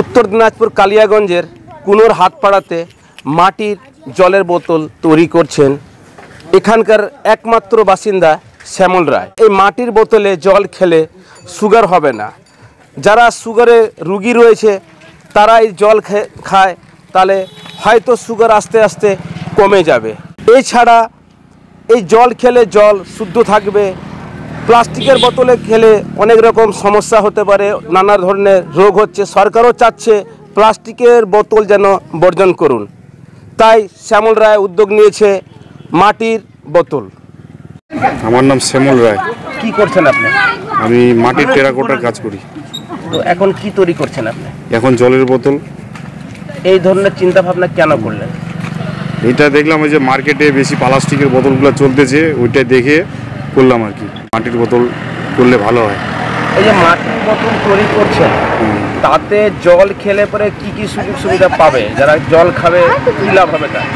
উত্তর দিনাজপুর কালিয়াগঞ্জের কুনোর হাটপাড়াতে মাটির জলের বোতল তৈরি করছেন এখানকার একমাত্র বাসিন্দা শ্যামল রায়। এই মাটির বোতলে জল খেলে সুগার হবে না। যারা সুগারে রুগী রয়েছে তারা এই জল খায়, তাহলে হয়তো সুগার আস্তে আস্তে কমে যাবে। এছাড়া এই জল খেলে জল শুদ্ধ থাকবে প্লাস্টিকের বোতলে খেলে অনেক রকম সমস্যা হতে পারে নানা ধরনের রোগ হচ্ছে সরকারও চাচ্ছে প্লাস্টিকের বোতল যেন বর্জন করুন। তাই শ্যামল রায় উদ্যোগ নিয়েছে মাটির বোতল। আমার নাম শ্যামল রায়। কি করছেন আপনি? আমি মাটির টেরাকোটার কাজ করি। তো এখন কি তৈরি করছেন আপনি? এখন জলের বোতল। এই ধরনের চিন্তা ভাবনা কেন করলেন? এটা দেখলাম ওই যে মার্কেটে বেশি প্লাস্টিকের বোতলগুলো চলতেছে ওইটা দেখে করলাম আর কি। মাটির বোতল করলে ভালো হয়। এই যে মাটির বোতল তৈরি করছেন তাতে জল খেলে পরে কি কি সুযোগ সুবিধা পাবে? যারা জল খাবে কি লাভ হবে তার?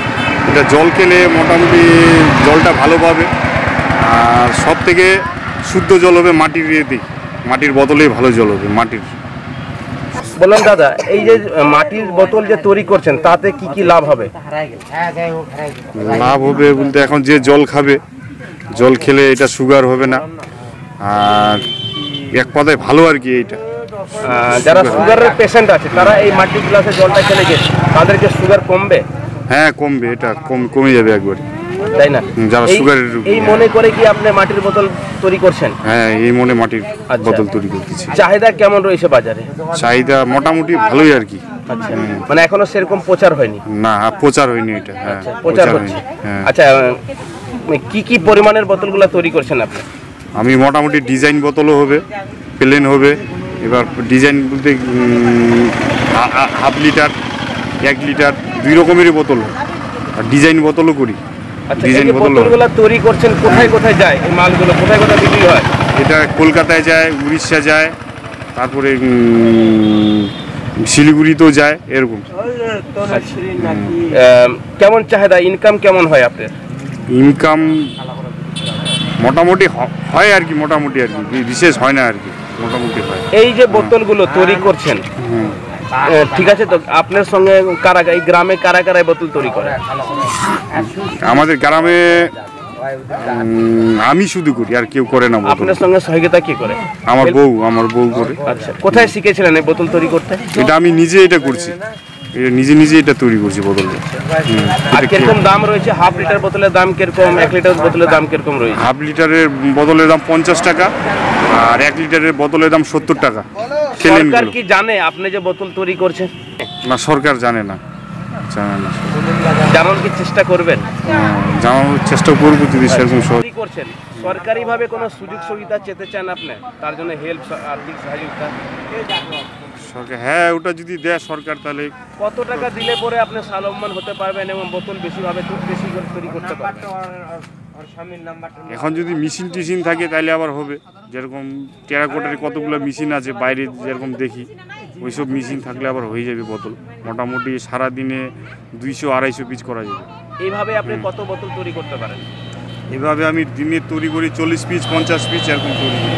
এটা জল খেলে মোটামুটি জলটা ভালো পাবে। আর সব থেকে শুদ্ধ জল হবে মাটির ইয়েতেই মাটির বোতলেই ভালো জল হবে মাটির। বললাম দাদা এই যে মাটির বোতল যে তৈরি করছেন তাতে কি কি লাভ হবে? লাভ হবে বলতে এখন যে জল খাবে জল খেলে এটা সুগার হবে না। আর এক কথায় ভালো আর কি এইটা। যারা সুগারের পেশেন্ট আছে তারা এই মাটির গ্লাসে জলটা খেলে যে তাদেরকে সুগার কমবে। হ্যাঁ কমবে এটা কম কমে যাবে একবারে। তাই না? যারা সুগারের এই। মনে করে কি আপনি মাটির বোতল তৈরি করছেন? হ্যাঁ এই মনে মাটির আচ্ছা। বোতল তৈরি করতেছি। চাহিদা কেমন রয়েছে বাজারে? চাহিদা মোটামুটি ভালোই আর কি। আচ্ছা। মানে এখনও সেরকম প্রচার হয়নি? না প্রচার হয়নি এটা। হ্যাঁ আচ্ছা, প্রচার হচ্ছে। হ্যাঁ। আচ্ছা কি কি পরিমাণের বোতলগুলো তৈরি করছেন আপনি? আমি মোটামুটি ডিজাইন বোতলও হবে প্লেন হবে এবার ডিজাইন বলতে হাফ লিটার এক লিটার দুই রকমেরই বোতল। আর ডিজাইন বোতলও করি। আচ্ছা ডিজাইন বোতল বোতলগুলো তৈরি করছেন কোথায় কোথায় যায়? এই মালগুলো কোথায় কোথায় বিক্রি হয়? এটা কলকাতায় যায় উড়িষ্যা যায় তারপরে শিলিগুড়িতেও যায় এরকম। কেমন চাহিদা? ইনকাম কেমন হয় আপনার? ইনকাম মোটামুটি হয় আর কি মোটামুটি আর কি বিশেষ হয় না আর কি মোটামুটি হয়। এই যে বোতলগুলো তৈরি করছেন। ঠিক আছে তো আপনার সঙ্গে কারা এই গ্রামে কারা কারা বোতল তৈরি করে? আমাদের গ্রামে আমি শুধু করি আর কেউ করে না আপনার সঙ্গে সহযোগিতা কি করে? আমার বউ আমার বউ করে। আচ্ছা কোথায় শিখেছিলেন এই বোতল তৈরি করতে? এটা আমি নিজে এটা করছি। এটা নিজে নিজে এটা তৈরি করছি বোতলটা হুম। আর কীরকম দাম রয়েছে? হাফ লিটার বোতলের দাম কীরকম? এক লিটার বোতলের দাম কীরকম রয়েছে? হাফ লিটারের বোতলের দাম পঞ্চাশ টাকা আর এক লিটারের বোতলের দাম সত্তর টাকা। সরকার কি জানে? আপনি যে বোতল তৈরি করছেন? না সরকার জানে না। জানে না। কি চেষ্টা করবেন? হ্যাঁ, জানানোর চেষ্টা করব যদি সেরকম করছেন? সরকারিভাবে কোনো সুযোগ সুবিধা চেতে চান আপনি? তার জন্য হেল্প আর্থিক সহযোগিতা সরকার হ্যাঁ ওটা যদি দেয় সরকার তাহলে কত টাকা দিলে পরে আপনি স্বাবলম্বন হতে পারবেন এবং বোতল বেশিভাবে বেশি করে তৈরি করতে পারবেন? এখন যদি মেশিন টিশিন থাকে তাহলে আবার হবে। যেরকম টেরাকোটার কতগুলো মেশিন আছে বাইরে যেরকম দেখি ওইসব মেশিন থাকলে আবার হয়ে যাবে বোতল। মোটামুটি সারাদিনে দুইশো আড়াইশো পিস করা যাবে। এইভাবে আপনি কত বোতল তৈরি করতে পারেন? এভাবে আমি দিনে তৈরি করি চল্লিশ পিস পঞ্চাশ পিস এরকম তৈরি করি।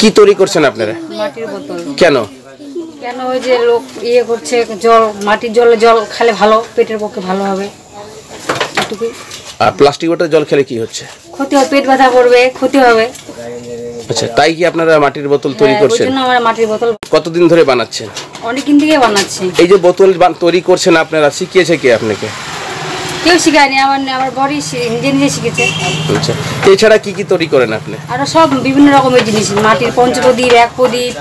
কি তৈরি করছেন আপনারা? মাটির বোতল। কেন? কেন ওই যে লোক ইয়ে করছে জল মাটির জলে জল খেলে ভালো পেটের পক্ষে ভালো হবে। এটুকুই। আর প্লাস্টিক বোতল জল খেলে কি হচ্ছে? ক্ষতি হবে পেট ব্যথা করবে ক্ষতি হবে। আচ্ছা তাই কি আপনারা মাটির বোতল তৈরি হ্যাঁ, করছেন? আমরা মাটির বোতল কতদিন ধরে বানাচ্ছেন? অনেকদিন থেকে বানাচ্ছি। এই যে বোতল তৈরি করছেন আপনারা শিখিয়েছে কে আপনাকে? কেউ শিখায়নি আমার আমার বড়ি নিজে নিজে শিখেছে। আচ্ছা এছাড়া কি কি তৈরি করেন আপনি? আরও সব বিভিন্ন রকমের জিনিস মাটির পঞ্চপ্রদীপ এক প্রদীপ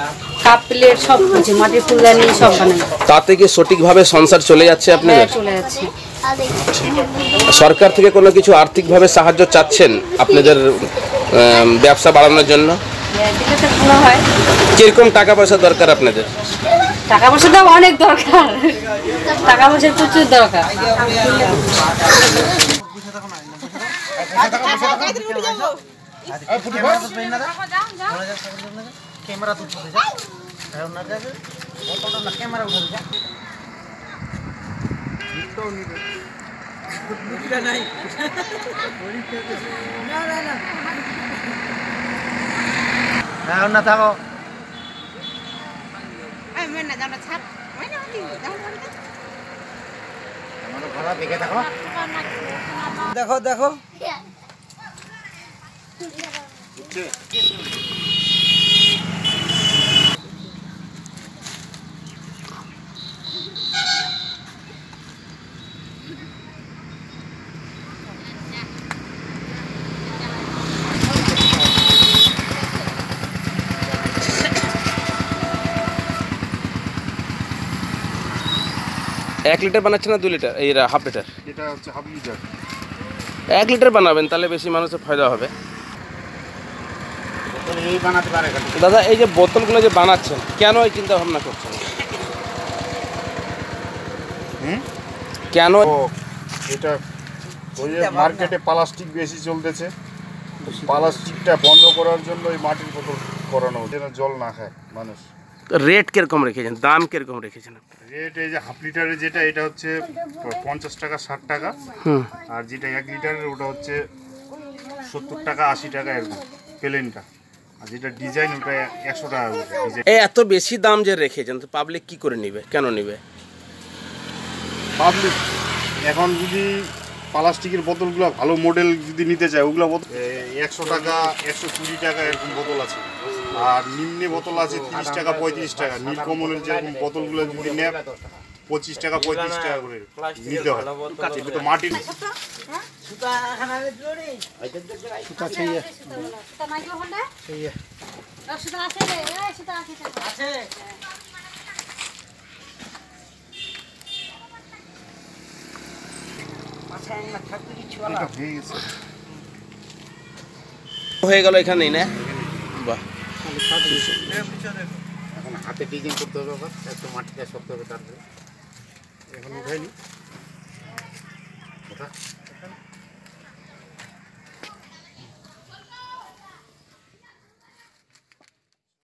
কাপ প্লেট সব কিছু মাটির ফুলদানি সব বানাই। তাতে কি সঠিকভাবে সংসার চলে যাচ্ছে হ্যাঁ আপনাদের চলে যাচ্ছে। সরকার থেকে কোনো কিছু আর্থিকভাবে সাহায্য চাচ্ছেন আপনাদের ব্যবসা বাড়ানোর জন্য? হ্যাঁ, হয়। কীরকম টাকা পয়সা দরকার আপনাদের? টাকা পয়সা তো অনেক দরকার। টাকা পয়সার প্রচুর দরকার। ক্যামেরা এখন না থাকো নামে না জানো ছাপ হয় না দেখো দেখো। এক লিটার বানাচ্ছেন না দু লিটার? এই হাফ লিটার? এটা হচ্ছে হাফ লিটার। এক লিটার বানাবেন তাহলে বেশি মানুষের ফায়দা হবে। এই দাদা এই যে বোতলগুলো যে বানাচ্ছেন কেন এই চিন্তা ভাবনা করছেন? কেন? এটা ওই মার্কেটে প্লাস্টিক বেশি চলতেছে। প্লাস্টিকটা বন্ধ করার জন্য ওই মাটির বোতল করানো যেন জল না খায় মানুষ। রেট কীরকম রেখেছেন? দাম কীরকম রেখেছেন রেট এই যে হাফ লিটারের যেটা এটা হচ্ছে পঞ্চাশ টাকা ষাট টাকা। হুম। আর যেটা এক লিটারের ওটা হচ্ছে সত্তর টাকা আশি টাকা এরকম প্লেনটা আর যেটা ডিজাইন ওটা একশো টাকা এই এত বেশি দাম যে রেখেছেন তো পাবলিক কি করে নিবে? কেন নিবে? পাবলিক এখন যদি প্লাস্টিকের বোতলগুলো ভালো মডেল যদি নিতে চায় ওগুলো একশো টাকা একশো কুড়ি টাকা এরকম বোতল আছে। আর নিম্নে বোতল আছে তিরিশ টাকা পঁয়ত্রিশ টাকা। নীলকমলের যেরকম বোতলগুলো যদি নেয় পঁচিশ টাকা পঁয়ত্রিশ টাকা করে নিতে হয়। তো মাটির হয়ে? গেছে। গেল এখানেই না? এখন হাতে ডিজাইন করতে হবে আবার একটু মাটিতে শক্ত হবে তারপরে। এখন উঠাইনি। ওটা।